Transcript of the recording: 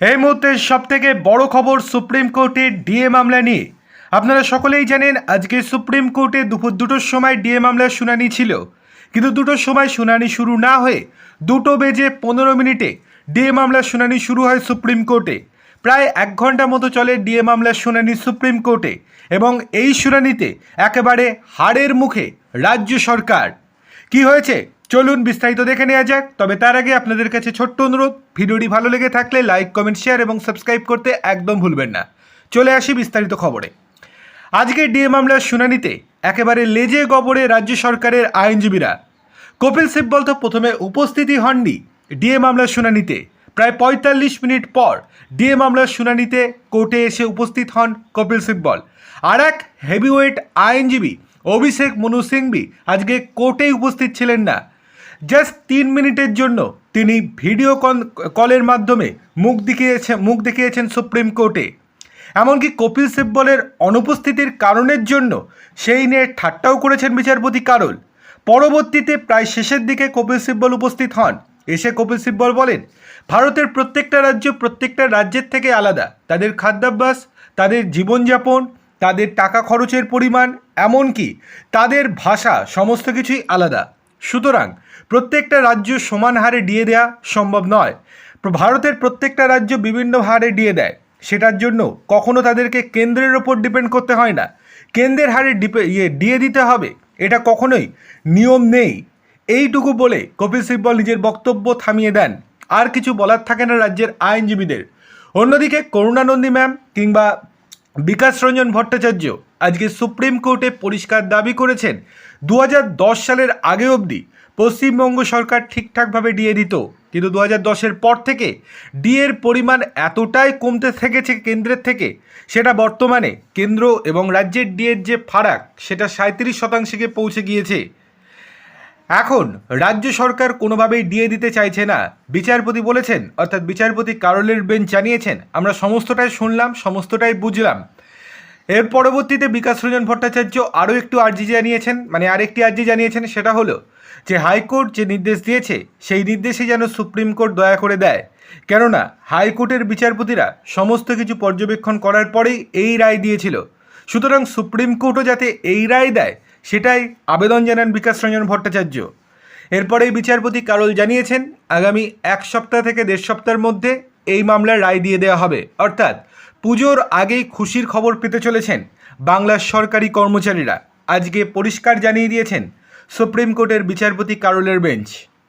এই মুহূর্তে সব থেকে বড় খবর সুপ্রিম কোর্টের ডিএ মামলা নিয়ে। আপনারা সকলেই জানেন, আজকে সুপ্রিম কোর্টে দুপুর দুটোর সময় ডিএ মামলার শুনানি ছিল। কিন্তু দুটোর সময় শুনানি শুরু না হয়ে দুটো বেজে পনেরো মিনিটে ডিএ মামলার শুনানি শুরু হয় সুপ্রিম কোর্টে। প্রায় এক ঘণ্টা মতো চলে ডিএ মামলার শুনানি সুপ্রিম কোর্টে এবং এই শুনানিতে একেবারে হাড়ের মুখে রাজ্য সরকার। কি হয়েছে? চলুন বিস্তারিত দেখে নেওয়া যাক। তবে তার আগে আপনাদের কাছে ছোট্ট অনুরোধ, ভিডিওটি ভালো লেগে থাকলে লাইক, কমেন্ট, শেয়ার এবং সাবস্ক্রাইব করতে একদম ভুলবেন না। চলে আসি বিস্তারিত খবরে। আজকে ডিএ মামলার শুনানিতে একেবারে লেজে গবরে রাজ্য সরকারের আইনজীবীরা। কপিল সিব্বল তো প্রথমে উপস্থিতি হননি ডিএ মামলার শুনানিতে। প্রায় পঁয়তাল্লিশ মিনিট পর ডিএ মামলার শুনানিতে কোর্টে এসে উপস্থিত হন কপিল সিব্বল। আর এক হেভিওয়েট আইনজীবী অভিষেক মনু সিংবি আজকে কোর্টেই উপস্থিত ছিলেন না। জাস্ট তিন মিনিটের জন্য তিনি ভিডিও কলের মাধ্যমে মুখ দেখিয়েছে মুখ দেখিয়েছেন সুপ্রিম কোর্টে। এমনকি কপিল সিব্বলের অনুপস্থিতির কারণের জন্য সেই নিয়ে ঠাট্টাও করেছেন বিচারপতি কারল। পরবর্তীতে প্রায় শেষের দিকে কপিল সিব্বল উপস্থিত হন। এসে কপিল সিব্বল বলেন, ভারতের প্রত্যেকটা রাজ্য প্রত্যেকটা রাজ্যের থেকে আলাদা। তাদের খাদ্যাভ্যাস, তাদের জীবনযাপন, তাদের টাকা খরচের পরিমাণ, এমনকি তাদের ভাষা, সমস্ত কিছুই আলাদা। সুতরাং প্রত্যেকটা রাজ্য সমান হারে ডিয়ে দেওয়া সম্ভব নয়। ভারতের প্রত্যেকটা রাজ্য বিভিন্ন হারে ডিয়ে দেয়। সেটার জন্য কখনো তাদেরকে কেন্দ্রের ওপর ডিপেন্ড করতে হয় না। কেন্দ্রের হারে ডিপে ইয়ে দিয়ে দিতে হবে। এটা কখনোই নিয়ম নেই। এইটুকু বলে কপিল সিব্বল নিজের বক্তব্য থামিয়ে দেন। আর কিছু বলার থাকে না রাজ্যের আইনজীবীদের। অন্যদিকে করুণানন্দী ম্যাম কিংবা বিকাশ রঞ্জন ভট্টাচার্য আজকে সুপ্রিম কোর্টে পরিষ্কার দাবি করেছেন দু হাজার দশ সালের আগে অবধি পশ্চিমবঙ্গ সরকার ঠিকঠাকভাবে ডিএ দিত। কিন্তু দু হাজার দশের পর থেকে ডিএর পরিমাণ এতটাই কমতে থেকেছে কেন্দ্রের থেকে, সেটা বর্তমানে কেন্দ্র এবং রাজ্যের ডিএর যে ফারাক, সেটা সাঁত্রিশ শতাংশে পৌঁছে গিয়েছে। এখন রাজ্য সরকার কোনোভাবেই ডিএ দিতে চাইছে না। বিচারপতি বলেছেন, অর্থাৎ বিচারপতি কারলের বেঞ্চ জানিয়েছেন, আমরা সমস্তটাই শুনলাম, সমস্তটাই বুঝলাম। এর পরবর্তীতে বিকাশ রঞ্জন ভট্টাচার্য আরও একটু আর্জি জানিয়েছেন মানে আরেকটি আর্জি জানিয়েছেন, সেটা হলো যে হাইকোর্ট যে নির্দেশ দিয়েছে, সেই নির্দেশে যেন সুপ্রিম কোর্ট দয়া করে দেয়। কেননা, হাইকোর্টের বিচারপতিরা সমস্ত কিছু পর্যবেক্ষণ করার পরেই এই রায় দিয়েছিল। সুতরাং সুপ্রিম কোর্টও যাতে এই রায় দেয়, সেটাই আবেদন জানান বিকাশ রঞ্জন ভট্টাচার্য। এরপরেই বিচারপতি কারল জানিয়েছেন, আগামী এক সপ্তাহ থেকে দেড় সপ্তাহের মধ্যে এই মামলার রায় দিয়ে দেওয়া হবে। অর্থাৎ, পুজোর আগেই খুশির খবর পেতে চলেছেন বাংলার সরকারি কর্মচারীরা। আজকে পরিষ্কার জানিয়ে দিয়েছেন সুপ্রিম কোর্টের বিচারপতি কারোলের বেঞ্চ।